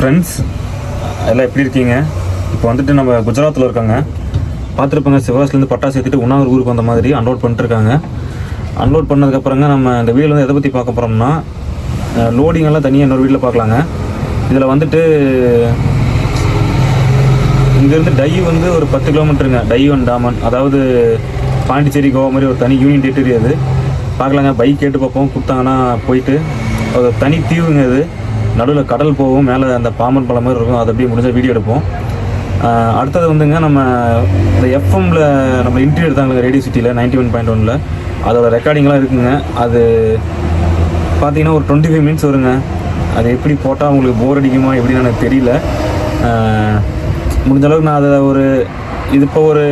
Friends எல்லாம் எப்படி இருக்கீங்க? இப்போ வந்துட்டு நம்ம குஜராத்தில் இருக்காங்க. பார்த்துருப்பாங்க சிவாஸ்லேருந்து பட்டாசு ஏற்றிட்டு உண்ணாவிர ஊருக்கு வந்த மாதிரி அன்லோட் பண்ணிட்டுருக்காங்க அன்லோட் பண்ணதுக்கப்புறங்க நம்ம இந்த வீடியோ வந்து எதை பற்றி பார்க்க போகிறோம்னா லோடிங் எல்லாம் தனியாக இன்னொரு வீட்டில் பார்க்கலாங்க. இதில் வந்துட்டு இங்கேருந்து டை வந்து ஒரு பத்து கிலோமீட்டருங்க டை ஒன் டாமன். அதாவது பாண்டிச்சேரி கோவா மாதிரி ஒரு தனி யூனியன் டெரிட்டரி அது. பார்க்கலாங்க. பைக் கேட்டு பார்ப்போம். கொடுத்தாங்கன்னா போயிட்டு. அது ஒரு தனி தீவுங்க அது. நடுவில் கடல் போகும் மேலே அந்த பாம்பன் பழம் மாதிரி இருக்கும். அதை அப்படியே முடிஞ்சால் வீடியோ எடுப்போம். அடுத்தது வந்துங்க நம்ம இந்த எஃப்எம்மில் நம்ம இன்டர்வியூ எடுத்தாங்க ரேடியோ சிட்டியில் நைன்டி ஒன் பாயிண்ட் ஒனில் அதோட ரெக்கார்டிங்லாம் இருக்குங்க. அது பார்த்தீங்கன்னா ஒரு டுவெண்ட்டி ஃபைவ் மினிட்ஸ் வருங்க. அது எப்படி போட்டால் உங்களுக்கு போர் அடிக்குமா எப்படின்னு எனக்கு தெரியல. முடிஞ்ச அளவுக்கு நான் அதை ஒரு இது இப்போ ஒரு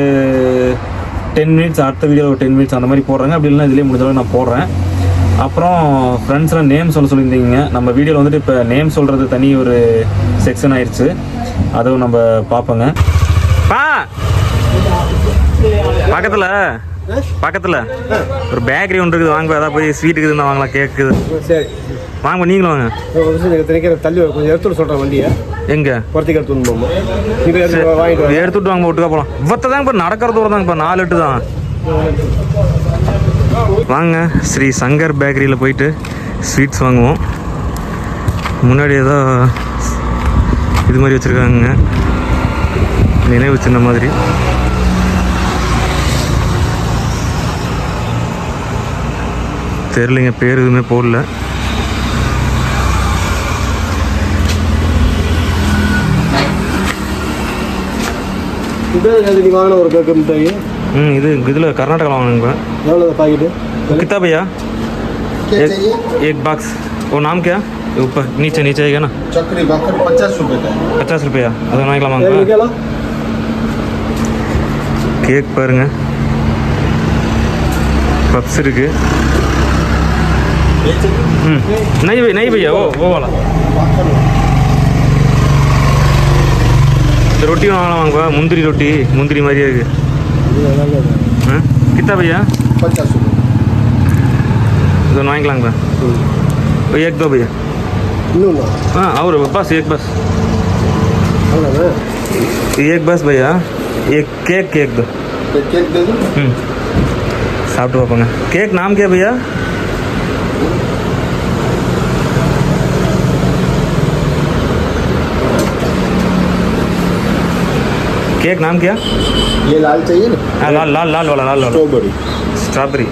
டென் மினிட்ஸ் அடுத்த வீடியோ ஒரு டென் மினிட்ஸ் அந்த மாதிரி போடுறேங்க. அப்படி இல்லைன்னா இதுலேயே முடிஞ்ச அளவுக்கு நான் போடுறேன். அப்புறம் ஃப்ரெண்ட்ஸ்லாம் நேம் சொல்ல சொல்லியிருந்தீங்க. நம்ம வீடியோவில் வந்துட்டு இப்போ நேம் சொல்கிறது தனி ஒரு செக்ஷன் ஆயிடுச்சு அதுவும் நம்ம பார்ப்போங்க. பா! பக்கத்தில். பக்கத்தில். ஒரு பேக்கரி ஒன்று இருக்குது. வாங்க ஏதாவது போய் ஸ்வீட் இருக்குதுன்னு வாங்கலாம் கேக்குது சரி. வாங்க நீங்களும் வாங்க. தள்ளி. கொஞ்சம் எடுத்துட்டு சொல்கிறேன் வண்டியை. எங்கே? புறத்துக்கு எடுத்து வந்து போமா நீங்கள் எடுத்து வாங்கிட்டு வாங்க எடுத்துட்டு வாங்க ஒட்டுக்கா போகலாம் இவத்த தாங்க இப்போ நடக்கிற தூரம் தாங்க இப்போ நாலு எட்டு தான் வாங்க ஸ்ரீ சங்கர் பேக்கரியில் போயிட்டு ஸ்வீட்ஸ் வாங்குவோம். முன்னாடி ஏதோ இது மாதிரி வச்சுருக்காங்க. நினைவு சின்ன மாதிரி. தெரிலிங்க பேர் எதுவுமே போடல. இது அது நீ வாங்கின ஒரு பேக்கு மிட்டாய் ம் இது இதில் கர்நாடகாவில் வாங்கினுங்க எவ்வளோ பாக்கெட்டு कितना भैया एक, एक बॉक्स वो नाम क्या ऊपर नीचे नीचे आएगा ना चक्री भाकर पचास रुपए का है पचास रुपया அது வாங்கிக்கலாமாங்க கேட்கலாம் கேக் பாருங்க பப்ஸ் இருக்கு ம் नहीं भैया नहीं भैया वो वो இந்த ரொட்டி வாங்கலாமாங்கப்பா முந்திரி ரொட்டி முந்திரி மாதிரியே இருக்கு ஆ கித்தா भैया पचास रुपए இது ஒன்று வாங்கிக்கலாங்கப்பா वो एक दो भैया இன்னும் हाँ और बस एक बस அவ்வளோதானே एक बस भैया एक केक केक दो तो केक दे दो ம் சாப்பிட்டு பார்ப்போங்க கேக் नाम क्या भैया केक नाम क्या ये लाल चाहिए ना हाँ लाल लाल लाल वाला लाल वाला स्ट्रॉबेरी ஸ்ட்ராபெரி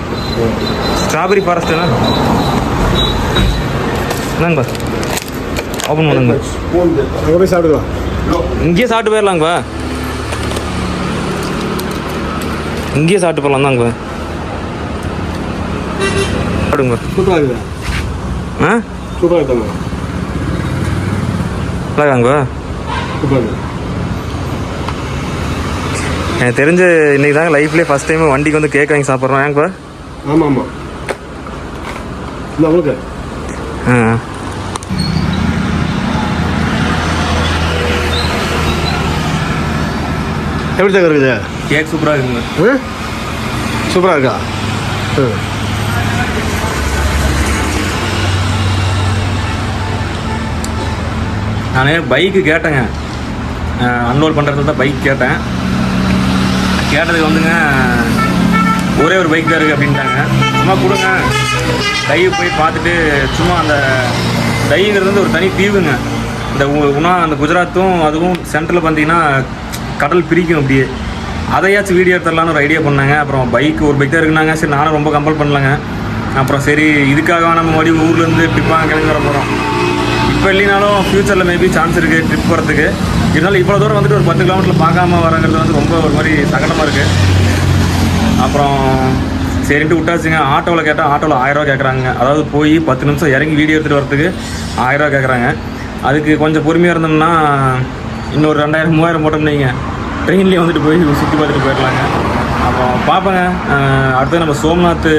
ஸ்ட்ராபெரி ஃபாரஸ்ட் என்னங்க பா ஓப்பன் பண்ணுங்க स्पून देता அங்கே போய் சாப்பிடுக்கலாம் लो இங்கேயே சாப்பிட்டு போயிடலாங்கப்பா இங்கேயே சாப்பிட்டு போகலாம் தாங்க சாப்பிடுங்க சூப்பராக இருக்குது ஆ சூப்பராக இருக்குங்க நல்லாங்க சூப்பராக இருக்குது எனக்கு தெரிஞ்சு இன்னைக்கு தாங்க லைஃப்லேயே ஃபஸ்ட் டைம் வண்டிக்கு வந்து கேக் வாங்கி சாப்பிட்றோம். ஏங்கப்பா ஆமாம் ஆமாம். இல்லை உங்களுக்கு ஆ. எப்படி தங்க இருக்குது? கேக் சூப்பராக இருக்குங்க. சூப்பராக இருக்கா? ம் நான் பைக்கு கேட்டேங்க. அன்லோட் பண்ணுறதுல தான் பைக் கேட்டேன். கேட்டதுக்கு வந்துங்க ஒரே ஒரு பைக் தான் இருக்குது அப்படின்ட்டாங்க. சும்மா கொடுங்க. டைவ் போய் பார்த்துட்டு சும்மா அந்த டைங்கிறது வந்து ஒரு தனி தீவுங்க. இந்த உணா அந்த குஜராத்தும் அதுவும் சென்டரில் பார்த்தீங்கன்னா கடல் பிரிக்கும் அப்படியே. அதையாச்சும் வீடியோ எடுத்துடலான்னு ஒரு ஐடியா பண்ணாங்க. அப்புறம் பைக் ஒரு பைக் தான் இருக்குனாங்க சரி நானும் ரொம்ப கம்பல் பண்ணலங்க. அப்புறம் சரி இதுக்காக நம்ம மறுபடியும் ஊர்லேருந்து ட்ரிப்பாக கிளம்பி வர போகிறோம் இப்போ இல்லைனாலும் ஃப்யூச்சரில் மேபி சான்ஸ் இருக்குது ட்ரிப் போகிறதுக்கு இருந்தாலும் இவ்வளோ தூரம் வந்துட்டு ஒரு பத்து கிலோமீட்டர் பார்க்காம வரங்கிறது வந்து ரொம்ப ஒரு மாதிரி சங்கடமாக இருக்குது அப்புறம் சரின்ட்டு விட்டாச்சுங்க. ஆட்டோவில் கேட்டால் ஆட்டோவில் ஆயிரரூவா கேட்குறாங்க அதாவது போய் பத்து நிமிஷம் இறங்கி வீடியோ எடுத்துகிட்டு வரதுக்கு ஆயிரரூவா கேட்குறாங்க அதுக்கு கொஞ்சம் பொறுமையாக இருந்தோம்னா இன்னொரு ரெண்டாயிரம் மூவாயிரம் போட்டோம்னு நீங்கள் ட்ரெயின்லேயே வந்துட்டு போய் சுற்றி பார்த்துட்டு போயிடலாங்க. அப்புறம் பார்ப்பேங்க. அடுத்து நம்ம சோம்நாத்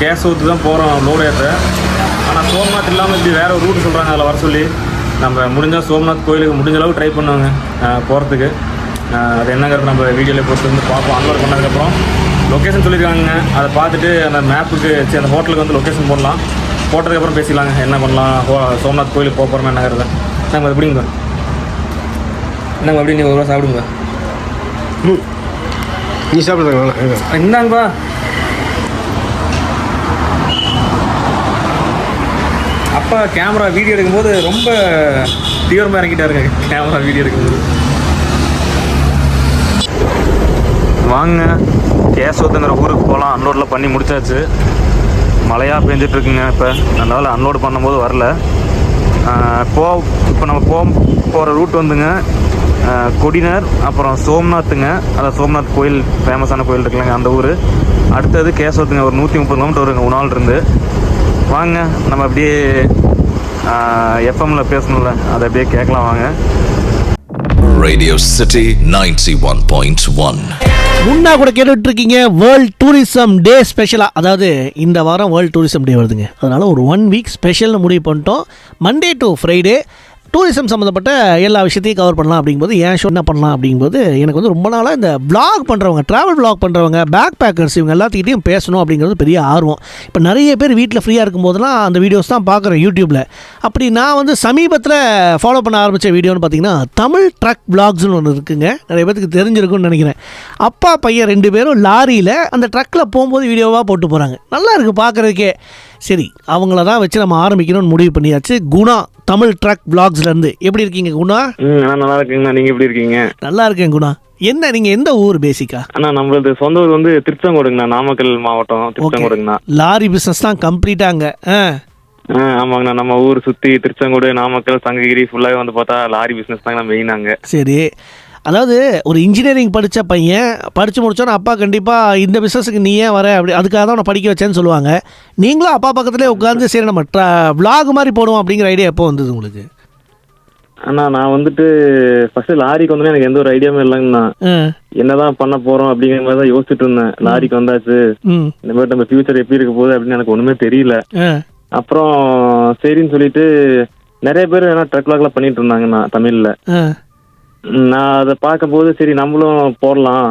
கேசவத்து தான் போகிறோம் லோடு ஏற்ற ஆனால் சோம்நாத் இல்லாமல் இப்படி வேறு ஒரு ரூட் சொல்கிறாங்க அதில் வர சொல்லி. நம்ம முடிஞ்சால் சோம்நாத் கோயிலுக்கு முடிஞ்ச அளவு ட்ரை பண்ணுவாங்க போகிறதுக்கு அது என்னங்கிறது நம்ம வீடியோவில் போட்டு வந்து பார்ப்போம். அன்லோட் பண்ணதுக்கப்புறம் லொக்கேஷன் சொல்லியிருக்காங்க. அதை பார்த்துட்டு அந்த மேப்புக்கு சரி அந்த ஹோட்டலுக்கு வந்து லொக்கேஷன் போடலாம். போட்டதுக்கப்புறம் பேசிக்கலாங்க. என்ன பண்ணலாம்? ஹோ- சோம்நாத் கோயிலுக்கு போக போகிறோம் என்னங்கிறத. நாங்கள் எப்படிங்க? என்னங்க அப்படி நீங்கள் ஒரு ரூபா சாப்பிடுங்க. ம். நீ சாப்பிடுறது வேணாம் எனக்கு. இந்தாங்கப்பா அப்பா கேமரா வீடியோ எடுக்கும்போது ரொம்ப தீவிரமாக இறங்கிட்டாருங்க. கேமரா வீடியோ எடுக்கும்போது. வாங்க கேசவத்துங்கிற ஊருக்கு போகலாம் அன்லோடில் பண்ணி முடிச்சாச்சு. மழையாக பேஞ்சிட்டுருக்குங்க இப்போ. அதனால் அன்லோடு பண்ணும்போது வரல. போ இப்போ நம்ம போ போகிற ரூட் வந்துங்க. கொடினர் அப்புறம் சோம்நாத்துங்க. அதான் சோம்நாத் கோயில் ஃபேமஸான கோயில் இருக்குல்லங்க அந்த ஊர். அடுத்தது கேசவத்துங்க ஒரு நூற்றி முப்பது கிலோமீட்டர் வருங்க உணால் இருந்து. வாங்க நம்ம அப்படியே எஃப்எம்ல பேசணும்ல அதை அப்படியே கேட்கலாம் வாங்க. Radio City 91.1. முன்னா கூட கேட்டுட்டு இருக்கீங்க வேர்ல்ட் டூரிசம் டே ஸ்பெஷலாக அதாவது இந்த வாரம் வேர்ல்ட் டூரிசம் டே வருதுங்க. அதனால் ஒரு ஒன் வீக் ஸ்பெஷல்னு முடிவு பண்ணிட்டோம். மண்டே டு ஃப்ரைடே டூரிசம் சம்மந்தப்பட்ட எல்லா விஷயத்தையும் கவர் பண்ணலாம் அப்படிங்கும்போது ஏன் ஷோ என்ன பண்ணலாம் அப்படிங்கும்போது எனக்கு வந்து ரொம்ப நாளாக இந்த பிளாக் பண்ணுறவங்க ட்ராவல் பிளாக் பண்ணுறவங்க பேக் பேக்கர்ஸ் இவங்க எல்லாத்துக்கிட்டையும் பேசணும் அப்படிங்கிறது பெரிய ஆர்வம். இப்போ நிறைய பேர் வீட்டில் ஃப்ரீயாக இருக்கும்போதெல்லாம் அந்த வீடியோஸ் தான் பார்க்குறேன் யூடியூப்பில் அப்படி நான் வந்து சமீபத்தில் ஃபாலோ பண்ண ஆரம்பித்த வீடியோன்னு பார்த்தீங்கன்னா தமிழ் ட்ரக் பிளாக்ஸ்னு ஒன்று இருக்குங்க. நிறைய பேருக்கு தெரிஞ்சிருக்கும்னு நினைக்கிறேன். அப்பா பையன் ரெண்டு பேரும் லாரியில் அந்த ட்ரக்கில் போகும்போது வீடியோவாக போட்டு போகிறாங்க நல்லா இருக்குது பார்க்குறதுக்கே. சரி அவங்கள தான் வச்சு நம்ம ஆரம்பிக்கணும்னு முடிவு பண்ணியாச்சு. குணா தமிழ் ட்ரக் vlogsலேருந்து. எப்படி இருக்கீங்க குணா? நல்லா இருக்குங்கண்ணா. நீங்கள் எப்படி இருக்கீங்க? நல்லா இருக்கேன் குணா. என்ன நீங்கள் எந்த ஊர் பேசிக்கா அண்ணா நம்மளது சொந்த ஊர் வந்து திருச்செங்கோடுங்கண்ணா. நாமக்கல் மாவட்டம் திருச்செங்கோடுங்கண்ணா. லாரி பிஸ்னஸ் தான் கம்ப்ளீட்டாங்க ஆமாங்கண்ணா. நம்ம ஊர் சுற்றி திருச்செங்கோடு நாமக்கல் சங்ககிரி ஃபுல்லாகவே வந்து பார்த்தா லாரி பிஸ்னஸ் தாங்கண்ணா மெயினாங்க சரி. அதாவது ஒரு இன்ஜினியரிங் படித்த பையன் படித்து முடிச்சோன்னா அப்பா கண்டிப்பாக இந்த பிஸ்னஸுக்கு நீ ஏன் வர? அப்படி அதுக்காக தான் உன்னை படிக்க வச்சேன்னு சொல்லுவாங்க. நீங்களும் அப்பா பக்கத்துலேயே உட்காந்து சரி நம்ம ட்ரா vlog மாதிரி போடுவோம் அப்படிங்கிற ஐடியா எப்போ வந்தது உங்களுக்கு? அண்ணா நான் வந்துட்டு ஃபர்ஸ்ட் லாரிக்கு வந்து எனக்கு எந்த ஒரு ஐடியாவும் இல்லைங்கண்ணா என்னதான் பண்ண போறோம் அப்படிங்கிற மாதிரி தான் யோசிச்சுட்டு இருந்தேன். லாரிக்கு வந்தாச்சு. இந்த மாதிரி நம்ம ஃபியூச்சர் எப்படி இருக்க போகுது அப்படின்னு எனக்கு ஒண்ணுமே தெரியல. அப்புறம் சரின்னு சொல்லிட்டு நிறைய பேர் ஏன்னா ட்ரக் லாக்லாம் பண்ணிட்டு இருந்தாங்கண்ணா தமிழ்ல. நான் அதை பார்க்கும்போது சரி நம்மளும் போடலாம்.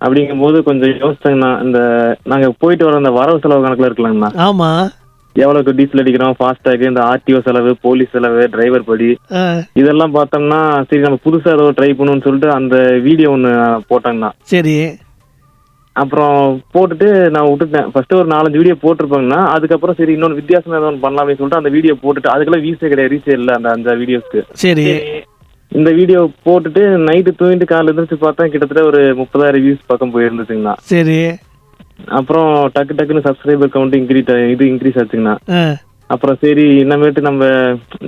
அப்படிங்கும்போது கொஞ்சம் யோசிச்சேங்கண்ணா இந்த நாங்க போயிட்டு வர அந்த வரவு செலவு கணக்குல இருக்கலாங்கண்ணா ஆமாம் எவ்வளவுக்கு டீசல் அடிக்கிறோம் ஃபாஸ்டேக் இந்த ஆர்டிஓ செலவு போலீஸ் செலவு டிரைவர் படி. இதெல்லாம் பார்த்தோம்னா சரி நம்ம புதுசா ஏதோ ட்ரை பண்ணுவோம்னு சொல்லிட்டு அந்த வீடியோ ஒன்று போட்டாங்கண்ணா சரி. அப்புறம் போட்டுட்டு நான் விட்டுட்டேன். ஃபர்ஸ்ட் ஒரு நாலஞ்சு வீடியோ போட்டிருப்பாங்கண்ணா. அதுக்கப்புறம் சரி இன்னொன்று வித்தியாசமா ஏதோ ஒன்று பண்ணலாமே சொல்லிட்டு அந்த வீடியோ போட்டுட்டு அதுக்கெல்லாம் வீசே கிடையாது ரீச்சே இல்லை அந்த அந்த வீடியோஸ்க்கு சரி. இந்த வீடியோ போட்டுட்டு நைட்டு தூங்கிட்டு காலைல எழுந்திரிச்சு பார்த்தா கிட்டத்தட்ட ஒரு முப்பதாயிரம் வியூஸ் பக்கம் போயிருந்துச்சுங்கண்ணா. சரி. அப்புறம் டக்கு டக்குன்னு சப்ஸ்கிரைபர் கவுண்ட் இன்க்ரீஸ் இது இன்க்ரீஸ் ஆச்சுங்கண்ணா. அப்புறம் சரி இன்னமேட்டு நம்ம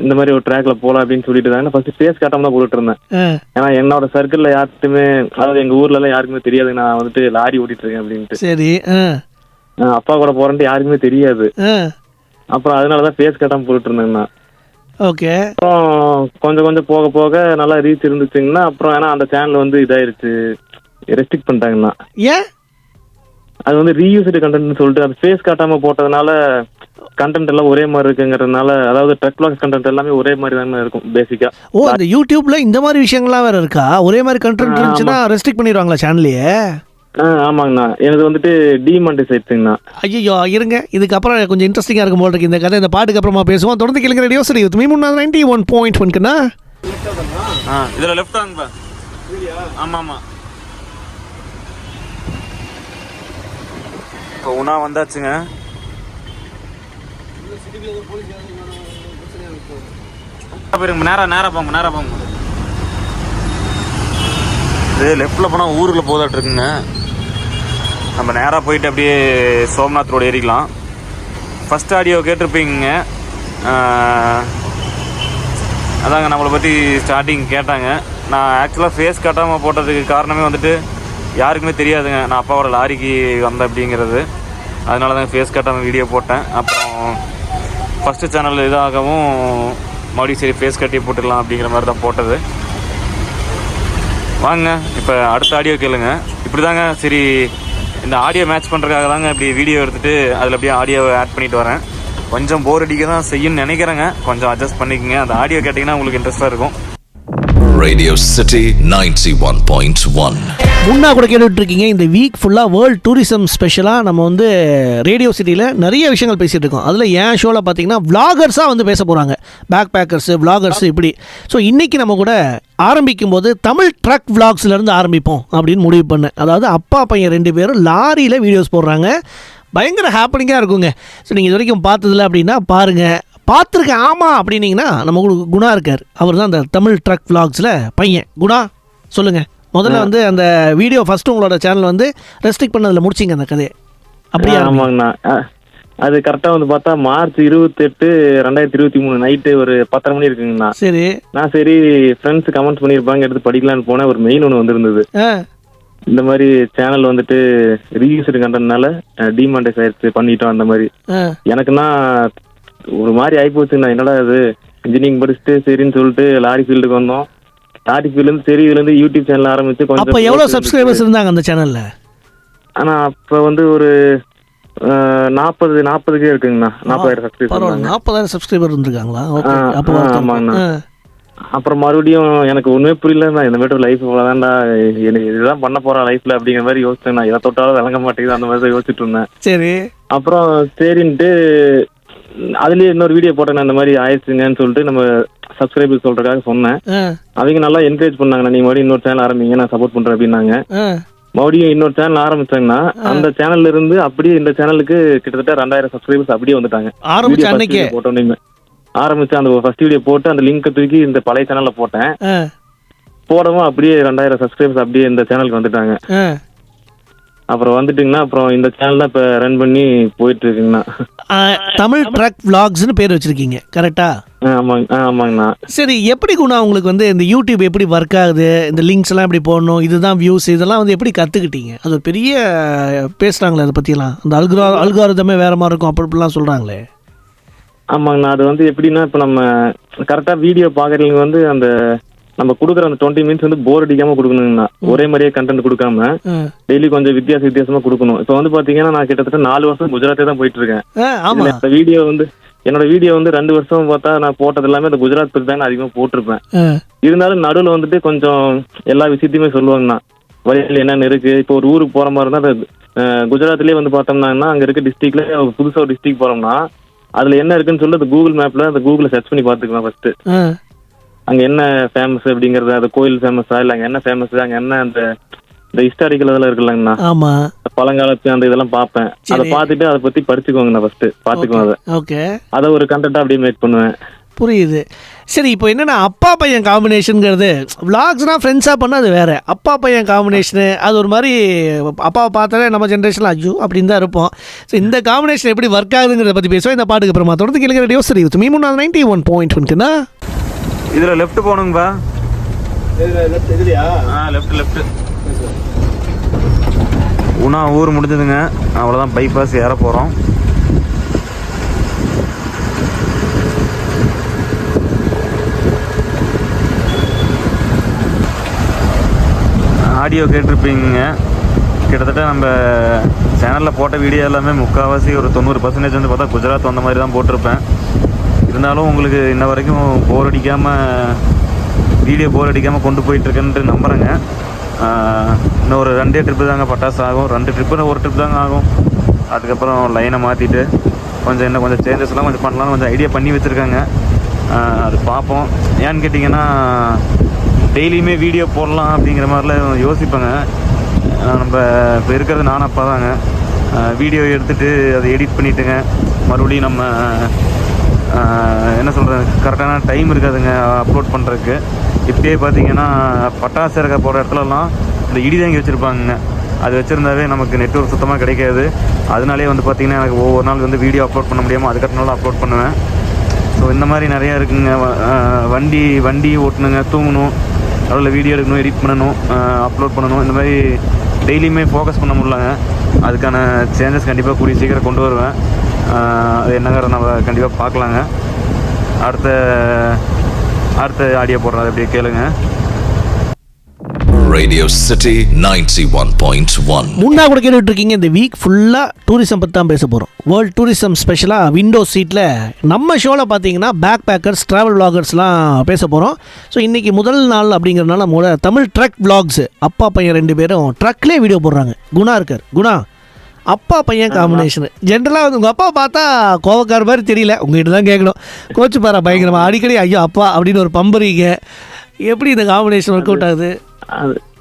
இந்த மாதிரி ஒரு ட்ராக்ல போலாம் அப்படின்னு சொல்லிட்டு தாங்க ஃபர்ஸ்ட் ஃபேஸ் காட்டாம தான் போட்டுட்டு இருந்தேன். ஏன்னா என்னோட சர்க்கிள்ல யார்ட்டுமே அதாவது எங்க ஊர்ல எல்லாம் யாருக்குமே தெரியாது நான் வந்துட்டு லாரி ஓட்டிட்டு இருக்கேன் அப்படின்ட்டு. சரி அப்பா கூட போறேன்ட்டு யாருக்குமே தெரியாது. அப்புறம் அதனாலதான் ஃபேஸ் கட்டாம போட்டுட்டு இருந்தேங்கண்ணா. ஓகே. அப்புறம் கொஞ்சம் கொஞ்சம் போக போக நல்லா ரீச் இருந்துச்சுங்கன்னா அப்புறம் ஏன்னா அந்த சேனல் வந்து இதாயிருச்சு. ரெஸ்ட்ரிக்ட் பண்ணிட்டாங்கண்ணா ஏன்? அது வந்து ரீயூஸ்டு கண்டென்ட்னு சொல்லிட்டு அது ஃபேஸ் காட்டாம போட்டதுனால கண்டென்ட் எல்லாம் ஒரே மாதிரி இருக்குங்கிறதுனால அதாவது டெக் வ்ளாக்ஸ் கண்டென்ட் எல்லாமே ஒரே மாதிரி தானே இருக்கும் பேசிக்கா ஓ அந்த யூடியூப்ல இந்த மாதிரி விஷயங்கள்லாம் வேற இருக்கா? ஒரே மாதிரி கண்டென்ட் இருந்துச்சுன்னா ரெஸ்ட்ரிக்ட் பண்ணிடுவாங்களா சேனல்லையே ஆ ஆமாங்கண்ணா. எனக்கு வந்துட்டு டிமாண்டிஸ் ஆயிடுச்சுங்கண்ணா ஐயோ இருங்க. இதுக்கப்புறம் கொஞ்சம் இன்ட்ரெஸ்டிங்காக இருக்கும் போல இருக்கு. இந்த கதை இந்த பாட்டுக்கு அப்புறமா பேசுவோம். தொடர்ந்து கேளுங்க radio city with me Munna ninety one point ஒன்க்குண்ணா ஆ இதில் லெஃப்ட் வாங்கப்பா ஆமாம் ஆமாம். இப்போ உணா வந்தாச்சுங்க. நேராக நேராக போங்க நேராக போங்க. இது லெஃப்டில் போனால் ஊரில் போதாட்டு இருக்குங்க நம்ம நேராக போயிட்டு அப்படியே சோம்நாத் ரோடு ஏறிக்கலாம். ஃபஸ்ட் ஆடியோ கேட்டிருப்பீங்க. அதாங்க நம்மளை பற்றி ஸ்டார்டிங் கேட்டாங்க. நான் ஆக்சுவலாக ஃபேஸ் கட்டாமல் போட்டதுக்கு காரணமே வந்துட்டு யாருக்குமே தெரியாதுங்க. நான் அப்பாவோட லாரிக்கு வந்தேன் அப்படிங்கிறது. அதனால தான் ஃபேஸ் காட்டாமல் வீடியோ போட்டேன். அப்புறம் ஃபஸ்ட்டு சேனல் இதாகவும் மறுபடியும் சரி ஃபேஸ் கட்டி போட்டுக்கலாம் அப்படிங்கிற மாதிரி தான் போட்டது. வாங்க இப்போ அடுத்த ஆடியோ கேளுங்க. இப்படி தாங்க சரி இந்த ஆடியோ மேட்ச் பண்ணுறதுக்காக தாங்க இப்படி வீடியோ எடுத்துகிட்டு அதில் அப்படியே ஆடியோவை ஆட் பண்ணிட்டு வரேன். கொஞ்சம் போர் அடிக்க தான் செய்யும்னு நினைக்கிறேங்க. கொஞ்சம் அட்ஜஸ்ட் பண்ணிக்கங்க. அந்த ஆடியோ கேட்டிங்கன்னா உங்களுக்கு இன்ட்ரெஸ்ட்டாக இருக்கும். Radio City 91.1. முன்னா கூட கேட்டுட்ருக்கீங்க. இந்த வீக் ஃபுல்லாக வேர்ல்டு டூரிசம் ஸ்பெஷலாக நம்ம வந்து ரேடியோ சிட்டியில் நிறைய விஷயங்கள் பேசிகிட்டு இருக்கோம் அதில் ஏன் ஷோவில் பார்த்தீங்கன்னா விளாகர்ஸாக வந்து பேச போகிறாங்க பேக் பேக்கர்ஸு vloggers இப்படி. ஸோ இன்றைக்கி நம்ம கூட ஆரம்பிக்கும் போது தமிழ் ட்ரக் விளாக்ஸ்லேருந்து ஆரம்பிப்போம் அப்படின்னு முடிவு பண்ணேன். அதாவது அப்பா பையன் ரெண்டு பேரும் லாரியில் வீடியோஸ் போடுறாங்க. பயங்கர ஹாப்பனிங்காக இருக்குங்க. ஸோ நீங்கள் இது வரைக்கும் பார்த்ததில்ல அப்படின்னா பாருங்கள் பார்த்துருக்கேன். ஆமாம் அப்படின்னீங்கன்னா நம்ம கூட குணா இருக்கார். அவர் தான் அந்த தமிழ் ட்ரக் விளாக்ஸில் பையன். குணா சொல்லுங்கள் முதல்ல வந்து அந்த வீடியோ ஃபர்ஸ்ட் உங்களோட சேனல் வந்து ரெஸ்ட்ரிக்ட் பண்ணதில் முடிச்சிங்க அந்த கதையை. அப்படியா ஆமாங்கண்ணா. அது கரெக்டாக வந்து பார்த்தா மார்ச் இருபத்தெட்டு ரெண்டாயிரத்தி இருபத்தி மூணு நைட்டு ஒரு பத்தரை மணி இருக்குங்கண்ணா. சரி. நான் சரி ஃப்ரெண்ட்ஸ் கமெண்ட்ஸ் பண்ணியிருப்பாங்க எடுத்து படிக்கலான்னு போனேன். ஒரு மெயின் ஒன்று வந்திருந்தது. இந்த மாதிரி சேனல் வந்துட்டு ரீயூஸ்டு கண்டனால டிமாண்டேஸ் ஆயிடுச்சு பண்ணிட்டோம் அந்த மாதிரி. எனக்குன்னா ஒரு மாதிரி ஆயிப்போச்சுண்ணா என்னடா இது? இன்ஜினியரிங் படிச்சுட்டு சரின்னு சொல்லிட்டு லாரி ஃபீல்டுக்கு வந்தோம். லாரி ஃபீல்டுலேருந்து சரி இதுலேருந்து யூடியூப் சேனல் ஆரம்பிச்சு அப்போ எவ்வளோ சப்ஸ்கிரைபர்ஸ் இருந்தாங்க அந்த சேனலில் ஆனா அப்ப வந்து ஒரு நாற்பது நாற்பதுக்கே இருக்குங்கண்ணா. நாற்பதாயிரம் சப்ஸ்கிரைப் பரவாயில்ல. நாற்பதாயிரம் சப்ஸ்கிரைபர் இருந்திருக்காங்களா? அப்போ. அப்புறம் மறுபடியும் எனக்கு ஒண்ணுமே புரியலண்ணா. இந்த மாதிரி லைஃப் இவ்வளோதான்டா எனக்கு இதுதான் பண்ண போறேன் லைஃப்ல அப்படிங்கிற மாதிரி யோசிச்சேன் நான் எதை தொட்டாலும் விளங்க மாட்டேங்குது. அந்த மாதிரி தான் யோசிச்சுட்டு இருந்தேன். சரி. அப்புறம் சரின்ட்டு அதுலயே இன்னொரு வீடியோ போட்டேன் இந்த மாதிரி ஆயிடுச்சுங்கன்னு சொல்லிட்டு நம்ம சப்ஸ்கிரைபர் சொல்றதுக்காக சொன்னேன். அவங்க நல்லா என்கரேஜ் பண்ணாங்க நீங்க மறுபடியும் இன்னொரு சேனல் ஆரம்பிங்க நான் சப்போர்ட் பண்றேன் அப்படின்னாங்க. மறுபடியும் இன்னொரு சேனல் ஆரம்பிச்சாங்கன்னா அந்த சேனல்ல இருந்து அப்படியே இந்த சேனலுக்கு கிட்டத்தட்ட ரெண்டாயிரம் சப்ஸ்கிரைபர்ஸ் அப்படியே வந்துட்டாங்க. போட்டோன்னே ஆரம்பிச்சு அந்த ஃபர்ஸ்ட் வீடியோ போட்டு அந்த லிங்க் தூக்கி இந்த பழைய சேனல்ல போட்டேன். போடவும் அப்படியே ரெண்டாயிரம் சப்ஸ்கிரைபர்ஸ் அப்படியே இந்த சேனலுக்கு வந்துட்டாங்க. அப்புறம் வந்துட்டுங்கன்னா அப்புறம் இந்த சேனல் தான் இப்போ ரன் பண்ணி போயிட்டு இருக்குங்கண்ணா தமிழ் ட்ரக் vlogsனு பேர் வச்சிருக்கீங்க கரெக்டா ஆமாங்க ஆமாங்கண்ணா. சரி எப்படி குணா உங்களுக்கு வந்து இந்த யூடியூப் எப்படி ஒர்க் ஆகுது? இந்த லிங்க்ஸ் எல்லாம் எப்படி போடணும்? இதுதான் வியூஸ் இதெல்லாம் வந்து எப்படி கற்றுக்கிட்டீங்க அது பெரிய பேசுகிறாங்களே அதை பற்றிலாம் அந்த அல்குரா அல்காரதமே வேற மாதிரி இருக்கும் அப்படி இப்படிலாம் சொல்கிறாங்களே ஆமாங்கண்ணா அது வந்து எப்படின்னா இப்போ நம்ம கரெக்டாக வீடியோ பார்க்குறவங்க வந்து அந்த நம்ம கொடுக்குற அந்த டுவெண்ட்டி மினிட்ஸ் வந்து போர் அடிக்காம கொடுக்கணுங்கண்ணா. ஒரே மாதிரியே கண்டென்ட் கொடுக்காம டெய்லி கொஞ்சம் வித்தியாச வித்தியாசமா கொடுக்கணும். இப்போ வந்து பாத்தீங்கன்னா நான் கிட்டத்தட்ட நாலு வருஷம் குஜராத்தே தான் போயிட்டு இருக்கேன் வீடியோ வந்து என்னோட வீடியோ வந்து ரெண்டு வருஷம் பார்த்தா நான் போட்டது எல்லாமே இந்த குஜராத் பத்தி தான் நான் அதிகமா போட்டிருப்பேன். இருந்தாலும் நடுவில் வந்துட்டு கொஞ்சம் எல்லா விஷயத்தையுமே சொல்லுவாங்கண்ணா. வழியில் என்னென்ன இருக்கு? இப்போ ஒரு ஊருக்கு போற மாதிரி இருந்தா அது, குஜராத்லயே வந்து பார்த்தோம்னா அங்க இருக்க டிஸ்ட்ரிக்ட்ல புதுசா ஒரு டிஸ்ட்ரிக்ட் போறோம்னா அதுல என்ன இருக்குன்னு சொல்லி அந்த கூகுள் மேப்ல அந்த கூகுள சர்ச் பண்ணி பாத்துக்கலாம் ஃபர்ஸ்ட் அங்க என்ன ஃபேமஸ் அப்படிங்கறது அந்த கோயில் ஃபேமஸா இல்ல அங்க என்ன ஃபேமஸ் அங்க என்ன அந்த இந்த ஹிஸ்டாரிக்கல் இதெல்லாம் இருக்குல்லங்கண்ணா ஆமாம் பழங்காலத்து அந்த இதெல்லாம் பார்ப்பேன். அதை. பார்த்துட்டு அதை பத்தி படிச்சுக்கோங்க நான் ஃபர்ஸ்ட் பாத்துக்குவேன் அதை. ஓகே. அதை ஒரு கண்டென்ட்டா அப்படியே மேக் பண்ணுவேன். புரியுது. சரி இப்போ என்னன்னா அப்பா பையன் காம்பினேஷனுங்கிறது விளாக்ஸ்னால் ஃப்ரெண்ட்ஸாக பண்ணால் அது வேறு. அப்பா பையன் காம்பினேஷனு அது ஒரு மாதிரி அப்பாவை பார்த்தாலே நம்ம ஜென்ரேஷனில் அஜு அப்படின்னு தான் இருப்போம். ஸோ இந்த காம்பினேஷன் எப்படி ஒர்க் ஆகுதுங்கிறத பற்றி பேசுவோம். இந்த பாட்டுக்கு அப்புறமா தொடர்ந்து கேளுங்க. ரேடியோ சரி மீ மூணு நைன்டி ஒன் பாயிண்ட் ஒன்றுனா இதுல லெஃப்ட் போகணுங்கப்பா ஆ லெஃப்ட் லெஃப்ட் உணா ஊர் முடிஞ்சதுங்க. அவ்வளோதான் பைபாஸ் ஏற போகிறோம் ஆடியோ கேட்டிருப்பீங்க. கிட்டத்தட்ட நம்ம சேனலில் போட்ட வீடியோ எல்லாமே முக்கால்வாசி ஒரு தொண்ணூறு பர்சன்டேஜ் வந்து பார்த்தா குஜராத் வந்த மாதிரி தான் போட்டிருப்பேன். இருந்தாலும் உங்களுக்கு இன்ன வரைக்கும் போர் அடிக்காமல் வீடியோ போர் அடிக்காமல் கொண்டு போயிட்டுருக்கேன்ட்டு நம்புகிறேங்க இன்னும் ஒரு ரெண்டே ட்ரிப்பு தாங்க பட்டாசு ஆகும். ரெண்டு ட்ரிப்பு ஒரு ட்ரிப் தாங்க ஆகும். அதுக்கப்புறம் லைனை மாற்றிட்டு கொஞ்சம் இன்னும் கொஞ்சம் சேஞ்சஸ்லாம் கொஞ்சம் பண்ணலாம்னு கொஞ்சம் ஐடியா பண்ணி வச்சுருக்காங்க. அது பார்ப்போம். ஏன்னு கேட்டிங்கன்னா டெய்லியுமே வீடியோ போடலாம் அப்படிங்கிற மாதிரிலாம் யோசிப்பேங்க. நம்ம இப்போ இருக்கிறது நானும் அப்பா தாங்க வீடியோ எடுத்துகிட்டு அதை எடிட் பண்ணிட்டுங்க. மறுபடியும் நம்ம என்ன சொல்கிறது கரெக்டான டைம் இருக்காதுங்க அப்லோட் பண்ணுறதுக்கு இப்போயே பார்த்தீங்கன்னா பட்டாசு இருக்க போகிற இடத்துலலாம் இந்த இடிதாங்கி வச்சுருப்பாங்க அது வச்சுருந்தாவே நமக்கு நெட்ஒர்க் சுத்தமாக கிடைக்காது. அதனாலே வந்து பார்த்திங்கன்னா எனக்கு ஒவ்வொரு நாள் வந்து வீடியோ அப்லோட் பண்ண முடியாமல் அதுக்கப்புறம் அப்லோட் பண்ணுவேன். ஸோ இந்த மாதிரி நிறையா இருக்குங்க. வண்டி வண்டி ஓட்டணுங்க தூங்கணும். அதில் வீடியோ எடுக்கணும் எடிட் பண்ணணும் அப்லோட் பண்ணணும். இந்த மாதிரி டெய்லியுமே ஃபோக்கஸ் பண்ண முடியலங்க. அதுக்கான சேஞ்சஸ் கண்டிப்பாக கூடிய சீக்கிரம் கொண்டு வருவேன். அது என்னங்கிற நம்ம கண்டிப்பாக பார்க்கலாங்க. அடுத்த அடுத்த ஆடியோ போடுறோம் அதை அப்படியே கேளுங்க. Radio City 91.1. முன்னா கூட கேட்டுட்டு இருக்கீங்க இந்த வீக் ஃபுல்லாக டூரிசம் பற்றி தான் பேச போகிறோம் வேர்ல்ட் டூரிசம் ஸ்பெஷலாக விண்டோ சீட்டில் நம்ம ஷோவில் பார்த்தீங்கன்னா பேக் பேக்கர்ஸ் ட்ராவல் vloggers-லாம் பேச போகிறோம் ஸோ இன்றைக்கி முதல் நாள் அப்படிங்கிறனால நம்மளோட தமிழ் ட்ரக் vlogs அப்பா பையன் ரெண்டு பேரும் ட்ரக்லேயே வீடியோ போடுறாங்க. குணா இருக்கார். குணா அப்பா பையன் காம்பினேஷன் ஜென்ரலாக வந்து உங்கள் அப்பா பார்த்தா கோவக்கார மாதிரி தெரியல. உங்ககிட்ட தான் கேட்கணும் கோச்சு பாரா பயங்கரமா. அடிக்கடி ஐயோ அப்பா அப்படின்னு ஒரு பம்புறீங்க எப்படி இந்த காம்பினேஷன் ஒர்க் அவுட் ஆகுது?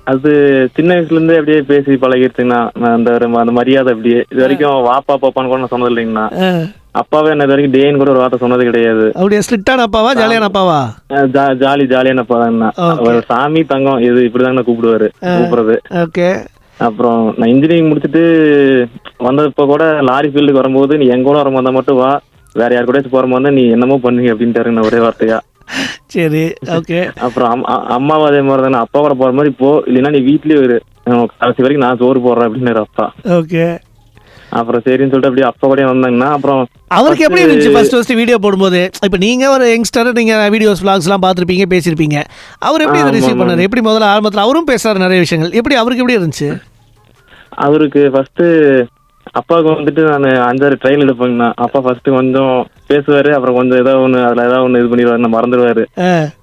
அது சின்ன வயசுல இருந்தே அப்படியே பேசி பழகிருச்சுங்கண்ணா நான் அந்த அந்த மரியாதை அப்படியே. இது வரைக்கும் வாப்பா பாப்பான்னு கூட நான் சொன்னது இல்லைங்கண்ணா. ஆ, அப்பாவே என்ன இது வரைக்கும் டேன்னு கூட ஒரு வார்த்தை சொன்னது கிடையாது. அப்படியே ஸ்ட்ரிக்டான அப்பாவா ஜாலியான அப்பாவா? ஜாலி ஜாலியான அப்பா தாங்கண்ணா. சாமி தங்கம் இது இப்படிதாங்கண்ணா கூப்பிடுவாரு கூப்பிடுறது. ஓகே. அப்புறம் நான் இன்ஜினியரிங் முடிச்சுட்டு வந்தப்போ கூட லாரி ஃபீல்டுக்கு வரும்போது நீ எங்க கூட வரும்போது மட்டும் வா. வேற யார் கூட போற மாதிரி நீ என்னமோ பண்ணுங்க அப்படின்ட்டாருங்கண்ணா ஒரே வார்த்தையா. சரி ஓகே அப்புறம் அம்மாவும் அதே மாதிரி தானே அப்பா கூட போற மாதிரி போ இல்லைன்னா நீ வீட்லயே இரு. கடைசி வரைக்கும் நான் சோறு போடுறேன் அப்படின்னாரு அப்பா. ஓகே அப்புறம் சரின்னு சொல்லிட்டு அப்படியே அப்பா கூட வந்தாங்கன்னா அப்புறம் அவருக்கு எப்படி இருந்துச்சு? ஃபர்ஸ்ட் ஃபர்ஸ்ட் வீடியோ போடும்போது இப்போ நீங்க ஒரு யங்ஸ்டர் நீங்க வீடியோஸ் vlogsலாம் பார்த்துருப்பீங்க பேசியிருப்பீங்க. அவர் எப்படி இதை ரிசீவ். பண்ணாரு? எப்படி முதல்ல ஆரம்பத்தில் அவரும் பேசுறாரு நிறைய விஷயங்கள்? எப்படி அவருக்கு எப்படி இருந்துச்சு? அவருக்கு ஃபர்ஸ்ட் அப்பாவுக்கு வந்துட்டு நான் அஞ்சாறு ட்ரையல் எடுப்பேங்கண்ணா. அப்பா ஃபர்ஸ்ட் கொஞ்சம் பேசுவாரு அப்புறம் கொஞ்சம் ஏதோ ஒன்று அதில் ஏதாவது ஒன்று இது பண்ணிடுவாரு மறந்துடுவாரு.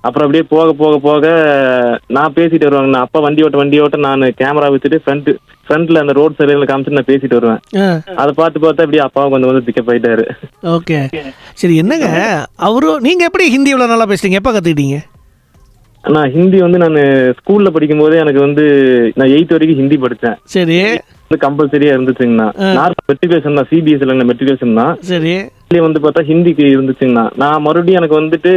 அப்புறம் அப்படியே போக போக போக நான் பேசிட்டு வருவாங்கண்ணா. அப்பா வண்டி ஓட்ட வண்டி ஓட்ட நான் கேமரா வச்சுட்டு ஃப்ரண்ட் ஃப்ரண்ட்ல அந்த ரோட் சைடில் காமிச்சு நான் பேசிட்டு வருவேன். அதை பார்த்து பார்த்து அப்படியே அப்பாவும் கொஞ்சம் கொஞ்சம் பிக்கப் ஆயிட்டாரு. ஓகே. சரி என்னங்க? அவரும் நீங்க எப்படி ஹிந்தி இவ்வளோ நல்லா பேசுறீங்க? எப்போ கற்றுக்கிட்டீங்க நான் ஹிந்தி வந்து நான் ஸ்கூல்ல படிக்கும் போதே எனக்கு வந்து நான் எயித் வரைக்கும் ஹிந்தி படித்தேன். சரி. வந்து கம்பல்சரியா இருந்துச்சுங்கண்ணா. நார்மல் மெட்ரிகுலேஷன் தான் சிபிஎஸ்சில மெட்ரிகுலேஷன் தான். சரி. வந்து பார்த்தா ஹிந்திக்கு இருந்துச்சுங்கண்ணா. நான் மறுபடியும் எனக்கு வந்துட்டு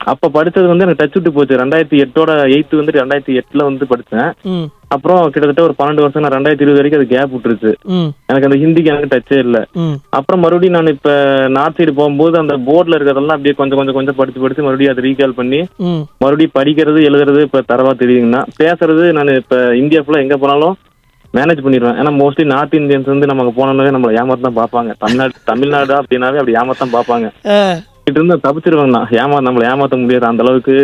அப்ப படிச்சது வந்து எனக்கு டச் விட்டு போச்சு. ரெண்டாயிரத்தி எட்டோட எயித்து வந்துட்டு ரெண்டாயிரத்தி எட்டுல வந்து படிச்சேன். அப்புறம் கிட்டத்தட்ட ஒரு பன்னெண்டு வருஷம் நான் ரெண்டாயிரத்தி இருபது வரைக்கும் அது கேப் விட்டுருச்சு. எனக்கு அந்த ஹிந்திக்கு எனக்கு டச்சே இல்லை. அப்புறம் மறுபடியும் நான் இப்ப நார்த் சைடு போகும்போது அந்த போர்ட்ல இருக்கிறதெல்லாம் அப்படியே கொஞ்சம் கொஞ்சம் கொஞ்சம் படிச்சு படிச்சு மறுபடியும் அதை ரீகால் பண்ணி மறுபடியும் படிக்கிறது எழுதுறது இப்ப தரவா தெரியுங்கண்ணா பேசுறது நான் இப்ப இந்தியா ஃபுல்லா எங்க போனாலும் மேனேஜ் பண்ணிடுவேன். ஏன்னா மோஸ்ட்லி நார்த் இந்தியன்ஸ் வந்து நமக்கு போனோம்னாவே நம்மளை ஏமாத்தான் தான் பார்ப்பாங்க. தமிழ்நாடு தமிழ்நாடு அப்படின்னாவே அப்படி ஏமாத்தான் பார்ப்பாங்க. கிட்ட இருந்து தப்பிச்சிருவாங்கண்ணா ஏமா நம்மளை ஏமாத்த முடியாது. அந்த அளவுக்கு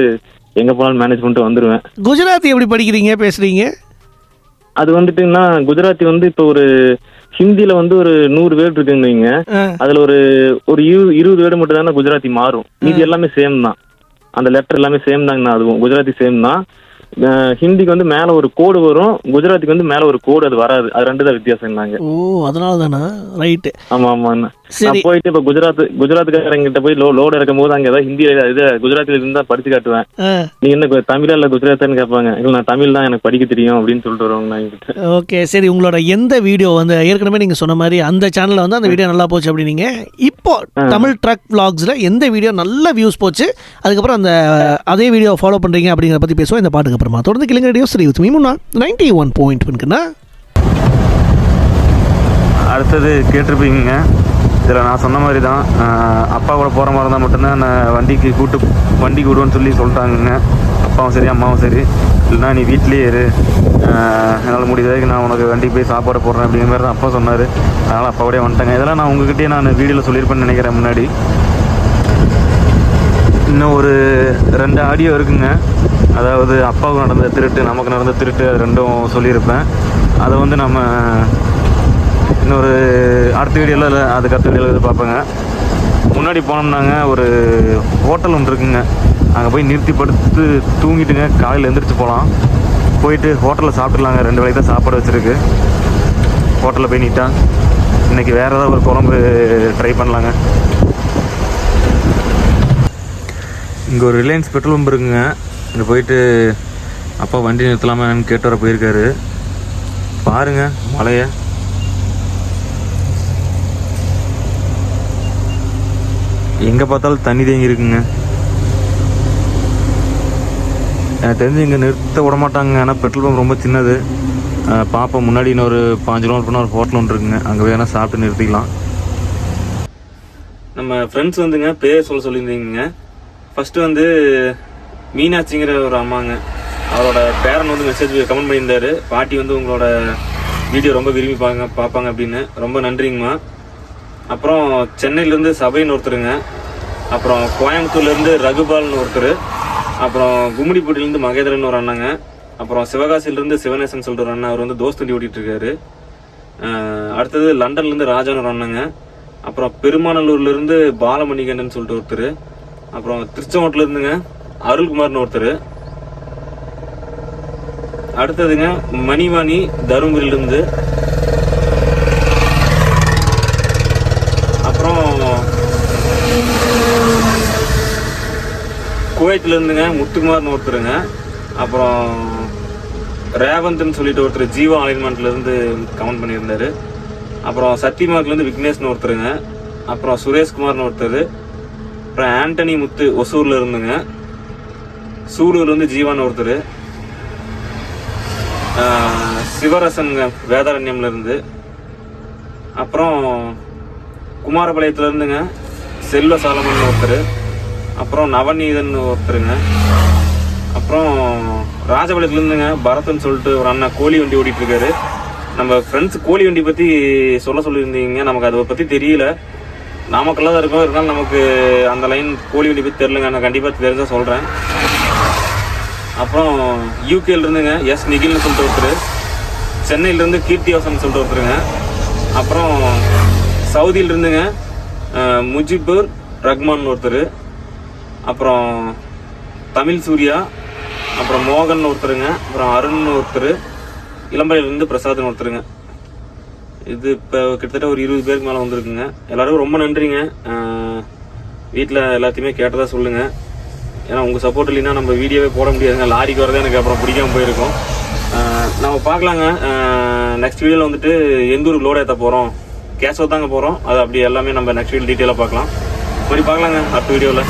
எங்க போனாலும் மேனேஜ் பண்ணிட்டு வந்துருவேன். குஜராத்தி எப்படி படிக்கிறீங்க பேசுறீங்க? அது வந்துட்டுன்னா குஜராத்தி வந்து இப்போ ஒரு ஹிந்தில வந்து ஒரு நூறு வேர்டு இருக்குங்க அதுல ஒரு ஒரு இரு இருபது வேர்டு மட்டும் தானே குஜராத்தி மாறும். மீதி எல்லாமே சேம் தான். அந்த லெட்டர் எல்லாமே சேம் தாங்கண்ணா அதுவும். குஜராத்தி சேம் தான். ஹிந்திக்கு வந்து மேல ஒரு கோடு வரும் குஜராத்திக்கு வந்து மேல ஒரு கோடு அது வராது. அது ரெண்டு தான் வித்தியாசம் நாங்க ஓ அதனால தானா ரைட்டு. ஆமா ஆமாண்ணா. சரி. நான் போயிட்டு இப்ப குஜராத் குஜராத்துக்காரங்கிட்ட போய் லோ லோடு இறக்கும் போது அங்க ஏதாவது ஹிந்தியில இது குஜராத்தில இருந்தா படிச்சு காட்டுவேன். நீ என்ன தமிழா இல்ல குஜராத்தான்னு கேட்பாங்க. இல்ல நான் தமிழ் தான் எனக்கு படிக்க தெரியும் அப்படின்னு சொல்லிட்டு வருவாங்க நான் என்கிட்ட. ஓகே சரி உங்களோட எந்த வீடியோ வந்து ஏற்கனவே நீங்கள் சொன்ன மாதிரி அந்த சேனலில் வந்து அந்த வீடியோ நல்லா போச்சு அப்படின்னீங்க. இப்போ தமிழ் ட்ரக் vlogsல எந்த வீடியோ நல்ல வியூஸ் போச்சு அதுக்கப்புறம் அந்த அதே வீடியோ ஃபாலோ பண்ணுறீங்க அப்படிங்கிற பற்றி பேசுவோம். இந்த பாட்டுக்கு அப்புறமா தொடர்ந்து கிளங்க ரேடியோ சரி வித் மீமுன்னா நைன்டி ஒன் பாயிண்ட் அடுத்தது கேட்டிருப்பீங்க. இதில் நான் சொன்ன மாதிரி தான் அப்பா கூட போகிற மாதிரி இருந்தால் மட்டும்தான் நான் வண்டிக்கு கூட்டு வண்டிக்கு விடுவேன்னு சொல்லி சொல்லிட்டாங்கங்க. அப்பாவும் சரி அம்மாவும் சரி. இல்லைனா நீ வீட்லேயே இரு. என்னால் முடிஞ்ச வரைக்கும் நான் உனக்கு வண்டிக்கு போய் சாப்பாடு போடுறேன் அப்படிங்கிற மாதிரி தான் அப்பா சொன்னார். அதனால் அப்பாவோடய வந்துட்டேங்க. இதெல்லாம் நான் உங்ககிட்டயே நான் வீடியோவில் சொல்லியிருப்பேன்னு நினைக்கிறேன் முன்னாடி. இன்னும் ஒரு ரெண்டு ஆடியோ இருக்குங்க. அதாவது அப்பாவுக்கு நடந்த திருட்டு நமக்கு நடந்த திருட்டு அது ரெண்டும் சொல்லியிருப்பேன். அதை வந்து நம்ம இன்னொரு அடுத்த வீடியோவில் அதுக்கு அடுத்த வீடியோவில் பார்ப்பேங்க. முன்னாடி போனோம்னாங்க ஒரு ஹோட்டல் ஒன்று இருக்குங்க. அங்கே போய் நிறுத்தி படுத்து தூங்கிட்டுங்க காலையில் எழுந்திரிச்சு போகலாம் போயிட்டு ஹோட்டலில் சாப்பிட்லாங்க ரெண்டு வேலைக்கு தான் சாப்பாடு வச்சுருக்கு. ஹோட்டலில் போய் நீட்டாக இன்றைக்கி வேறு ஏதாவது ஒரு குழம்பு ட்ரை பண்ணலாங்க. இங்கே ஒரு ரிலையன்ஸ் பெட்ரோல் பம்ப் இருக்குங்க. இங்கே போயிட்டு அப்பா வண்டி நிறுத்தலாமான்னு கேட்டு வர போயிருக்காரு. பாருங்க மழையை. எங்கே பார்த்தாலும் தண்ணி தேங்கி இருக்குங்க. எனக்கு தெரிஞ்சு இங்கே நிறுத்த விட மாட்டாங்க. ஏன்னா பெட்ரோல் பம்ப் ரொம்ப சின்னது. அஹ் முன்னாடி இன்னொரு பாஞ்சு கிலோமீட்டர் போனால் ஒரு ஹோட்டல் ஒன்று இருக்குங்க. அங்கே வேணால் சாப்பிட்டு நிறுத்திக்கலாம். நம்ம ஃப்ரெண்ட்ஸ் வந்துங்க பேர் சொல்ல சொல்லியிருந்தீங்க ஃபஸ்ட்டு வந்து மீனாட்சிங்கிற ஒரு அம்மாங்க. அவரோட பேரன் வந்து மெசேஜ் கமெண்ட் பண்ணியிருந்தாரு. பாட்டி வந்து உங்களோட வீடியோ ரொம்ப விரும்பி பாங்க பார்ப்பாங்க அப்படின்னு. ரொம்ப நன்றிங்கம்மா. அப்புறம் சென்னையிலேருந்து சபைன்னு ஒருத்தருங்க. அப்புறம் கோயம்புத்தூர்லேருந்து ரகுபால்னு ஒருத்தர். அப்புறம் கும்மிடிப்பூட்டிலேருந்து மகேந்திரன் ஒரு அண்ணாங்க. அப்புறம் சிவகாசிலேருந்து சிவநேசன் சொல்லிட்டு ஒரு அண்ணன் அவர் வந்து தோஸ்து வண்டி ஓட்டிட்டு இருக்காரு. அடுத்தது லண்டன்லேருந்து ராஜான்னு ஒரு அண்ணங்க. அப்புறம் பெருமாநல்லூர்லேருந்து பாலமணிகண்டன் சொல்லிட்டு ஒருத்தர். அப்புறம் திருச்செங்கோட்டிலேருந்துங்க அருள்குமார்னு ஒருத்தர். அடுத்ததுங்க மணிவாணி தருமபுரியிலேருந்து அப்புறம் குவைத்தில் இருந்துங்க முத்துக்குமார்னு ஒருத்தருங்க. அப்புறம் ரேவந்த்னு சொல்லிட்டு ஒருத்தர் ஜீவா அலைன்மெண்ட்லேருந்து கமெண்ட் பண்ணியிருந்தார். அப்புறம் சத்தியமார்க்லேருந்து விக்னேஷ்னு ஒருத்தருங்க. அப்புறம் சுரேஷ்குமார்னு ஒருத்தர். அப்புறம் ஆண்டனி முத்து ஒசூரில் இருந்துங்க சூலூர்லேருந்து ஜீவான்னு ஒருத்தர். ஆஹ் சிவரசனுங்க அப்புறம் குமாரபாளையத்துலேருந்துங்க செல்வ சாலமன் ஒருத்தர். அப்புறம் நவநீதன் ஒருத்தருங்க. அப்புறம் ராஜபாளையத்துல இருந்துங்க பரத்னு சொல்லிட்டு ஒரு அண்ணன் கோழி வண்டி ஓடிட்டு இருக்காரு நம்ம ஃப்ரெண்ட்ஸ் கோழி வண்டி பத்தி சொல்ல சொல்லியிருந்தீங்க. நமக்கு அதை பத்தி தெரியல. நாமக்கல்ல தான் இருக்கோம். இருந்தாலும் நமக்கு அந்த லைன் கோழி வண்டி பத்தி தெரியலங்க. நான் கண்டிப்பா தெரிஞ்சா சொல்றேன். அப்புறம் யூகேல இருந்துங்க எஸ் நிகில்னு சொல்லிட்டு ஒருத்தர். சென்னையில இருந்து கீர்த்திவாசன் சொல்லிட்டு ஒருத்தருங்க. அப்புறம் சவுதியில இருந்துங்க முஜிபுர் ரஹ்மான் ஒருத்தர். அப்புறம் தமிழ் சூர்யா அப்புறம் மோகன் ஒருத்தருங்க அப்புறம் அருண் ஒருத்தர் இளம்பரையிலேருந்து பிரசாத்னு ஒருத்தருங்க. இது இப்போ கிட்டத்தட்ட ஒரு இருபது பேருக்கு மேலே வந்திருக்குங்க. எல்லோருக்கும் ரொம்ப நன்றிங்க. வீட்டில் எல்லாத்தையுமே கேட்டதாக சொல்லுங்கள் ஏன்னா உங்கள் சப்போர்ட் இல்லைன்னா நம்ம வீடியோவே போட முடியாதுங்க. லாரிக்கு வரதே எனக்கு அப்புறம் பிடிக்காம போயிருக்கும். நம்ம பார்க்கலாங்க. நெக்ஸ்ட் வீடியோவில் வந்துட்டு எந்த ஊருக்கு லோட் ஏற்ற போகிறோம் கேஷோ தாங்க போகிறோம் அது அப்படி எல்லாமே நம்ம நெக்ஸ்ட் வீடியோ டீட்டெயிலாக பார்க்கலாம். மறுபடி பார்க்கலாங்க. அடுத்த வீடியோவில்